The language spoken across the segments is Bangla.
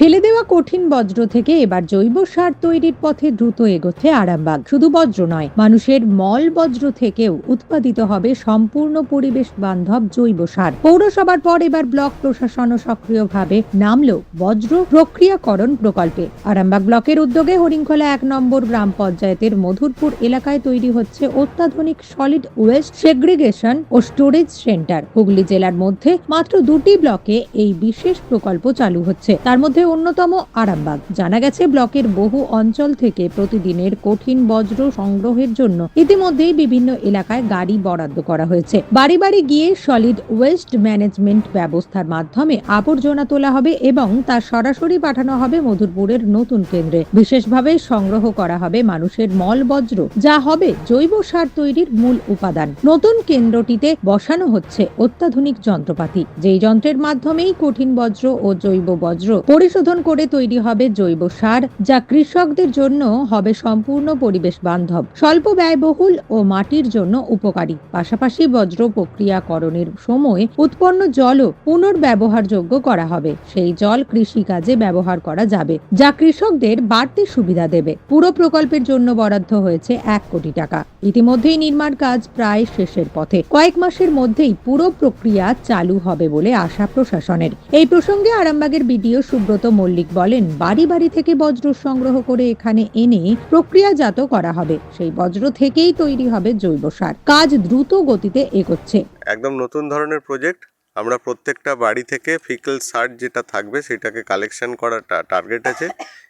ফেলে দেওয়া কঠিন বজ্র থেকে এবার জৈব সার তৈরির পথে দ্রুত এগোচ্ছে আরামবাগ। শুধু বজ্র নয়, মানুষের মল বজ্র থেকেও উৎপাদিত হবে সম্পূর্ণ পরিবেশ বান্ধব জৈব সার। পৌরসভার পর এবার ব্লক প্রশাসনও সক্রিয়ভাবে নামলো বজ্র প্রক্রিয়াকরণ প্রকল্পে। আরামবাগ ব্লকের উদ্যোগে হরিংখলা এক নম্বর গ্রাম পঞ্চায়েতের মধুরপুর এলাকায় তৈরি হচ্ছে অত্যাধুনিক সলিড ওয়েস্ট সেগ্রিগেশন ও স্টোরেজ সেন্টার। হুগলি জেলার মধ্যে মাত্র দুটি ব্লকে এই বিশেষ প্রকল্প চালু হচ্ছে। তার মধ্যে অন্যতম আরামবাগ। জানা গেছে, ব্লকের বহু অঞ্চল থেকে প্রতিদিনের কঠিন বজ্র সংগ্রহের জন্য ইতিমধ্যেই বিভিন্ন এলাকায় গাড়ি বরাদ্দ করা হয়েছে। বাড়ি বাড়ি গিয়ে সলিড ওয়েস্ট ম্যানেজমেন্ট ব্যবস্থার মাধ্যমে আবর্জনা তোলা হবে এবং তা সরাসরি পাঠানো হবে মধুরপুরের নতুন কেন্দ্রে। বিশেষভাবে সংগ্রহ করা হবে মানুষের মল বজ্র, যা হবে জৈব সার তৈরির মূল উপাদান। নতুন কেন্দ্রটিতে বসানো হচ্ছে অত্যাধুনিক যন্ত্রপাতি, যেই যন্ত্রের মাধ্যমেই কঠিন বজ্র ও জৈব বজ্র পরিশোধন করে তৈরি হবে জৈব সার, যা কৃষকদের জন্য হবে সম্পূর্ণ পরিবেশ বান্ধব, স্বল্প ব্যয়বহুল ও মাটির জন্য উপকারী। পাশাপাশি বজ্র প্রক্রিয়াকরণের সময় উৎপন্ন জলও পুনর্ব্যবহারযোগ্য করা হবে। সেই জল কৃষিকাজে ব্যবহার করা যাবে, যা কৃষকদের বাড়তি সুবিধা দেবে। পুরো প্রকল্পের জন্য বরাদ্দ হয়েছে এক কোটি টাকা। ইতিমধ্যেই নির্মাণ কাজ প্রায় শেষের পথে। কয়েক মাসের মধ্যেই পুরো প্রক্রিয়া চালু হবে বলে আশা প্রশাসনের। এই প্রসঙ্গে আরামবাগের বিডিও সুব্রত মল্লিক বলেন, বাড়ি বাড়ি থেকে বজ্র সংগ্রহ করে এখানে এনে প্রক্রিয়াজাত করা হবে। সেই বজ্র থেকেই তৈরি হবে জৈব সার। কাজ দ্রুত গতিতে এগোচ্ছে। একদম নতুন ধরনের প্রজেক্ট আমরা প্রত্যেকটা বাড়ি থেকে ফিকেল সার যেটা থাকবে সেটাকে কালেকশন করার টার্গেট আছে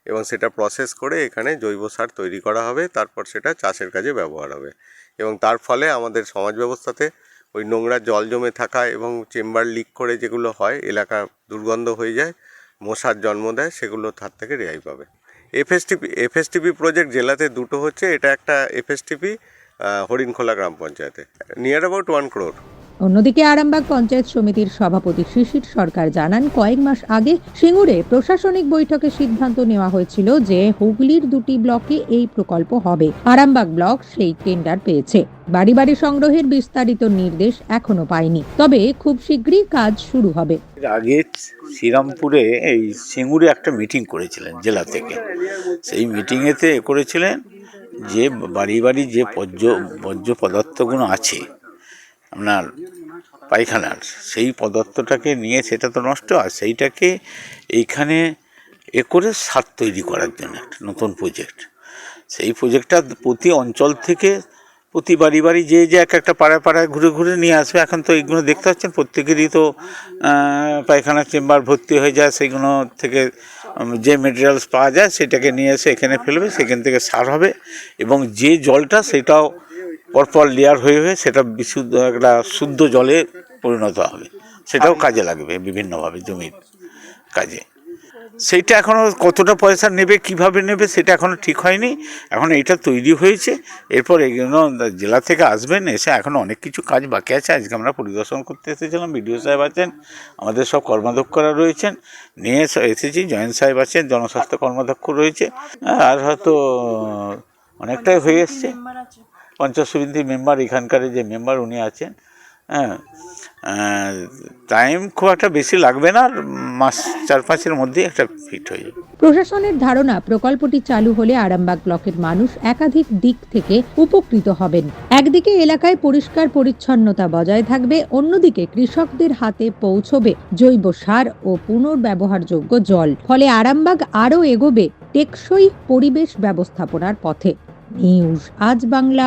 এবং সেটা প্রসেস করে এখানে জৈব সার তৈরি করা হবে, তারপর সেটা চাষের কাজে ব্যবহার হবে। এবং তার ফলে আমাদের সমাজ ব্যবস্থাতে ওই নোংরা জল জমে থাকা এবং চেম্বার লিক করে যেগুলো হয়, এলাকা দুর্গন্ধ হয়ে যায় মশার জন্ম দেয়, সেগুলো তার থেকে রেহাই পাবে। এফএসটিপি এফএসটিপি প্রজেক্ট জেলাতে দুটো হচ্ছে, এটা একটা এফএসটিপি হরিণখোলা গ্রাম পঞ্চায়েতে। নিয়ার অ্যাবাউট ওয়ান ক্রোর অন্যদিকে আরামবাগ পঞ্চায়েত সমিতির সভাপতি শিশির সরকার জানান, কয়েক মাস আগে সিঙ্গুরে প্রশাসনিক বৈঠকে সিদ্ধান্ত নেওয়া হয়েছিল যে হুগলির দুটি ব্লকে এই প্রকল্প হবে। আরামবাগ ব্লক সেই টেন্ডার পেয়েছে। বাড়ি বাড়ি সংগ্রহের বিস্তারিত নির্দেশ এখনও পায়নি। তবে খুব শীঘ্রই কাজ শুরু হবে। আগে শ্রীরামপুরে এই সিঙ্গুরে একটা মিটিং করেছিলেন জেলা থেকে। সেই মিটিংয়েতে করেছিলেন যে বাড়ি বাড়ি যে বর্জ্য বর্জ্য পদার্থগুলো আছে আপনার পায়খানার। সেই পদার্থটাকে নিয়ে সেটা তো নষ্ট আর সেইটাকে এইখানে এ করে সার তৈরি করার জন্য একটা নতুন প্রজেক্ট সেই প্রজেক্টটা প্রতি অঞ্চল থেকে প্রতি বাড়ি বাড়ি যে যে এক একটা পাড়ায় পাড়ায় ঘুরে ঘুরে নিয়ে আসবে। এখন তো এইগুলো দেখতে পাচ্ছেন প্রত্যেকেরই তো আহ, পায়খানা চেম্বার ভর্তি হয়ে যায় সেইগুলো থেকে যে মেটেরিয়ালস পাওয়া যায় সেটাকে নিয়ে এসে এখানে ফেলবে সেখান থেকে সার হবে এবং যে জলটা সেটাও পরপর লেয়ার হয়ে হয়ে সেটা বিশুদ্ধ একটা শুদ্ধ জলে পরিণত হবে। সেটাও কাজে লাগবে বিভিন্নভাবে জমির কাজে। সেইটা এখনও কতটা পয়সা নেবে, কীভাবে নেবে সেটা এখনও ঠিক হয়নি। এখন এটা তৈরি হয়েছে। এরপর এগুলো জেলা থেকে আসবেন, এসে এখনও অনেক কিছু কাজ বাকি আছে। আজকে আমরা পরিদর্শন করতে এসেছিলাম, বিডিও সাহেব আছেন, আমাদের সব কর্মাধ্যক্ষরা রয়েছেন। নিয়ে এসেছি, জয়েন্ট সাহেব আছেন, জনস্বাস্থ্য কর্মাধ্যক্ষ রয়েছে। আর হয়তো অনেকটাই হয়ে এসছে। পঞ্চায়েত সমিতির মেম্বার, এখানকার যে মেম্বার উনি আছেন হ্যাঁ টাইম খুব একটা বেশি লাগবে না, মাস চার পাঁচের মধ্যেই একটা ফিট হয়ে যাবে। প্রশাসনের ধারণা, প্রকল্পটি চালু হলে আরামবাগ ব্লকের মানুষ একাধিক দিক থেকে উপকৃত হবেন। একদিকে এলাকায় পরিষ্কার পরিচ্ছন্নতা বজায় থাকবে, অন্যদিকে কৃষকদের হাতে পৌঁছবে জৈব সার ও পুনর্ব্যবহারযোগ্য জল। ফলে আরামবাগ আরও এগোবে টেকসই পরিবেশ ব্যবস্থাপনার পথে। নিউজ আজ বাংলা।